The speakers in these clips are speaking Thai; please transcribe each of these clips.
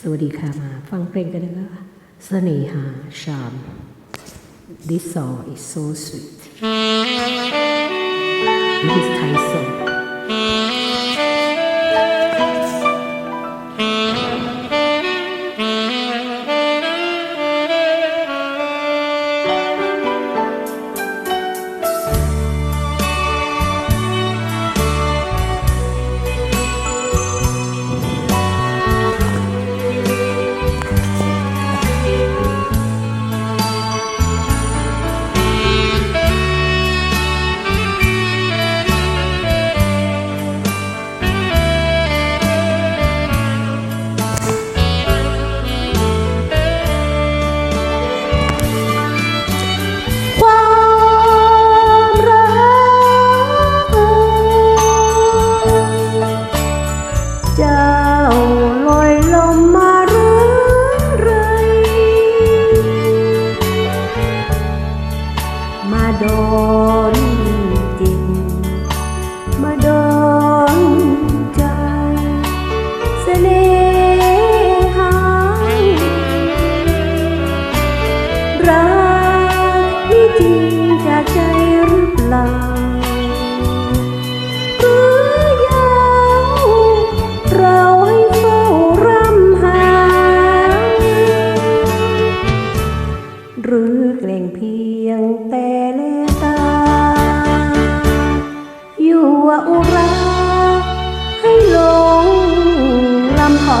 สวัสดีค่ะมาฟังเพลงกันนะคะเสน่หาชาม This song is so sweet It is Thai song โดนจิต มาโดนใจเสน่หารักที่จริงจากใจหรือเปล่า หรือเกรงเพียงแต่เลตา อยู่อุรา ให้ลงลำคอ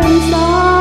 เป็นสอง